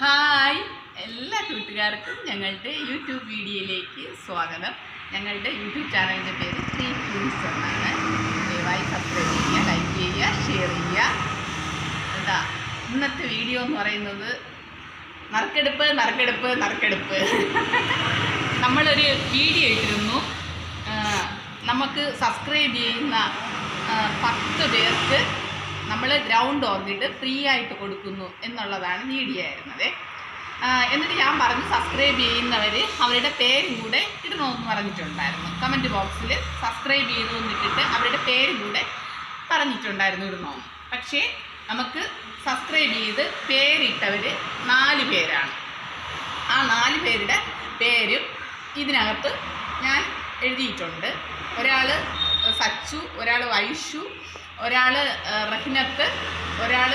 Hi എല്ലാ കൂട്ടുകാർക്കും ഞങ്ങളുടെ യൂട്യൂബ് വീഡിയോയിലേക്ക് സ്വാഗതം. ഞങ്ങളുടെ യൂട്യൂബ് ചാനലിന്റെ പേര് ത്രീ ക്യൂസ് എന്നാണ്. ദയവായി സബ്സ്ക്രൈബ് ചെയ്യുക ലൈക്ക് ചെയ്യുക ഷെയർ ചെയ്യുക. എന്താ ഇന്നത്തെ വീഡിയോ എന്ന് പറയുന്നത് നറുക്കെടുപ്പ് നറുക്കെടുപ്പ് നറുക്കെടുപ്പ്. നമ്മളൊരു വീഡിയോ ഇട്ടിരുന്നു. നമുക്ക് സബ്സ്ക്രൈബ് ചെയ്യുന്ന പത്ത് പേർക്ക് നമ്മൾ ഗ്രൗണ്ട് ഓർക്കിഡ് ഫ്രീ ആയിട്ട് കൊടുക്കുന്നു എന്നുള്ളതാണ് വീഡിയോ ആയിരുന്നത്. എന്നിട്ട് ഞാൻ പറഞ്ഞു സബ്സ്ക്രൈബ് ചെയ്യുന്നവർ അവരുടെ പേരും കൂടെ ഇടണമെന്ന് പറഞ്ഞിട്ടുണ്ടായിരുന്നു. കമന്റ് ബോക്സിൽ സബ്സ്ക്രൈബ് ചെയ്തു എന്നിട്ടിട്ട് അവരുടെ പേരും കൂടെ പറഞ്ഞിട്ടുണ്ടായിരുന്നു ഇടണമെന്ന് പക്ഷേ നമുക്ക് സബ്സ്ക്രൈബ് ചെയ്ത് പേരിട്ടവർ നാല് പേരാണ്. ആ നാല് പേരുടെ പേരും ഇതിനകത്ത് ഞാൻ എഴുതിയിട്ടുണ്ട്. ഒരാൾ സച്ചു ഒരാൾ വൈഷു ഒരാൾ റഹിനത്ത് ഒരാൾ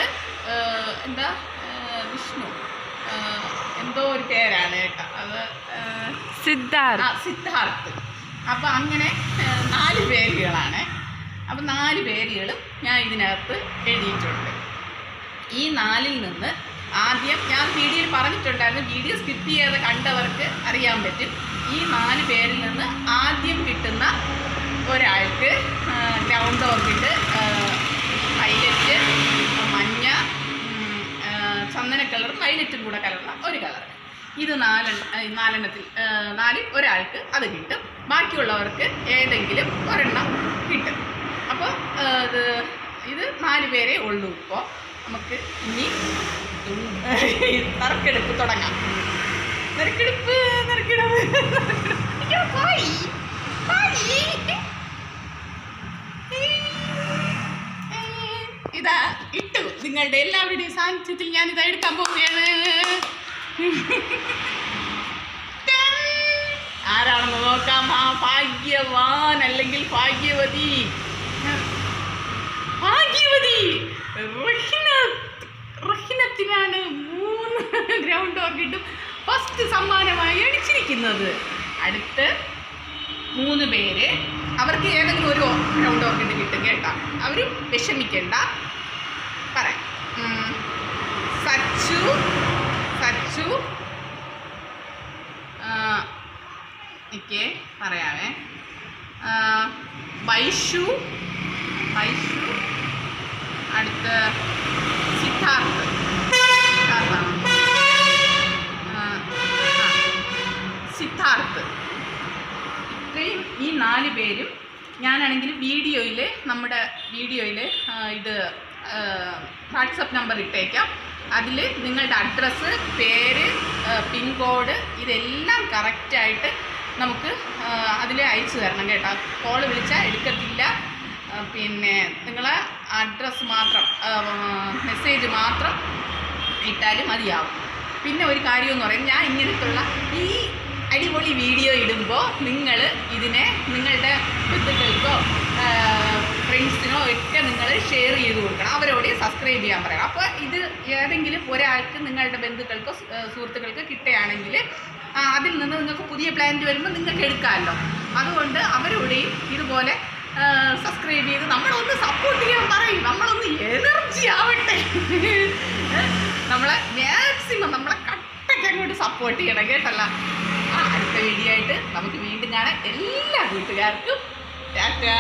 എന്താ വിഷ്ണു. എന്തോ ഒരു പേരാണ് കേട്ടോ. അത് സിദ്ധാർത്ഥ. സിദ്ധാർത്ഥ്. അപ്പം അങ്ങനെ നാല് പേരുകളാണ്. അപ്പം നാല് പേരുകളും ഞാൻ ഇതിനകത്ത് എഴുതിയിട്ടുണ്ട്. ഈ നാലിൽ നിന്ന് ആദ്യം ഞാൻ വീഡിയോയിൽ പറഞ്ഞിട്ടുണ്ടായിരുന്നു വീഡിയോ സ്കിപ്പ് ചെയ്യാതെ കണ്ടവർക്ക് അറിയാൻ പറ്റും. ഈ നാല് പേരിൽ നിന്ന് ഒരാൾക്ക് ഗ്രൗണ്ട് ഓർക്കിഡ് വൈലറ്റ് മഞ്ഞ ചന്ദന കളർ വൈലറ്റും കൂടെ കലർന്ന ഒരു കളർ ഇത് നാലെണ്ണ നാലെണ്ണത്തിൽ നാലിൽ ഒരാൾക്ക് അത് കിട്ടും. ബാക്കിയുള്ളവർക്ക് ഏതെങ്കിലും ഒരെണ്ണം കിട്ടും. അപ്പോൾ ഇത് ഇത് നാല് പേരെ ഉള്ളൂ ഇപ്പോൾ നമുക്ക് ഇനി നറുക്കെടുപ്പ് തുടങ്ങാം. നറുക്കെടുപ്പ് നറുക്കെടുപ്പ് നിങ്ങളുടെ എല്ലാവരുടെയും സാന്നിധ്യത്തിൽ ഞാൻ ഇതാ എടുക്കാൻ പോവുകയാണ്. ആരാണെന്ന് നോക്കാം? ആ ഭാഗ്യവാൻ അല്ലെങ്കിൽ ഭാഗ്യവതി. ഭാഗ്യവതി! റഹിനത്ത് റഹിനത്തിനാണ് മൂന്ന് ഗ്രൗണ്ട് ഓർക്കിഡും ഫസ്റ്റ് സമ്മാനമായി അടിച്ചിരിക്കുന്നത് അടുത്ത് മൂന്ന് പേര് അവർക്ക് ഏതെങ്കിലും ഒരു ഗ്രൗണ്ട് ഓർക്കിഡ് കിട്ടും കേട്ടോ. അവരും വിഷമിക്കണ്ട പറയാം ഉം. സച്ചു സച്ചു എനിക്ക് പറയാവേ. വൈഷു വൈഷു അടുത്ത് സിദ്ധാർത്ഥ്. സിദ്ധാർത്ഥ്. ഇത്രയും ഈ നാല് പേരും ഞാനാണെങ്കിൽ വീഡിയോയിൽ നമ്മുടെ വീഡിയോയിൽ ഇത് വാട്സപ്പ് നമ്പർ ഇട്ടേക്കാം. അതിൽ നിങ്ങളുടെ അഡ്രസ്സ് പേര് പിൻകോഡ് ഇതെല്ലാം കറക്റ്റായിട്ട് നമുക്ക് അതിൽ അയച്ചു തരണം കേട്ടോ. കോൾ വിളിച്ചാൽ എടുക്കത്തില്ല. പിന്നെ നിങ്ങളെ അഡ്രസ്സ് മാത്രം മെസ്സേജ് മാത്രം ഇട്ടാലും മതിയാവും. പിന്നെ ഒരു കാര്യമെന്ന് പറയാം ഞാൻ ഇങ്ങനത്തുള്ള ഈ അടിപൊളി വീഡിയോ ഇടുമ്പോൾ നിങ്ങൾ ഇതിനെ നിങ്ങളുടെ ബന്ധുക്കൾക്കോ ഫ്രണ്ട്സിനോ ഒക്കെ നിങ്ങൾ ഷെയർ ചെയ്ത് കൊടുക്കണം. അവരോട് സബ്സ്ക്രൈബ് ചെയ്യാൻ പറയണം. അപ്പോൾ ഇത് ഏതെങ്കിലും ഒരാൾക്ക് നിങ്ങളുടെ ബന്ധുക്കൾക്കോ സുഹൃത്തുക്കൾക്കോ കിട്ടുകയാണെങ്കിൽ അതിൽ നിന്ന് നിങ്ങൾക്ക് പുതിയ പ്ലാന്റ് വരുമ്പോൾ നിങ്ങൾക്ക് എടുക്കാമല്ലോ. അതുകൊണ്ട് അവരോടെയും ഇതുപോലെ സബ്സ്ക്രൈബ് ചെയ്ത് നമ്മളൊന്ന് സപ്പോർട്ട് ചെയ്യാൻ പറയും. നമ്മളൊന്ന് എനർജി ആവട്ടെ. നമ്മളെ മാക്സിമം നമ്മളെ കട്ടയ്ക്ക് അങ്ങോട്ട് സപ്പോർട്ട് ചെയ്യണം കേട്ടല്ല? ആ അടുത്ത വീഡിയോ ആയിട്ട് നമുക്ക് വീണ്ടും കാണാം. എല്ലാ കൂട്ടുകാർക്കും ടാറ്റാ.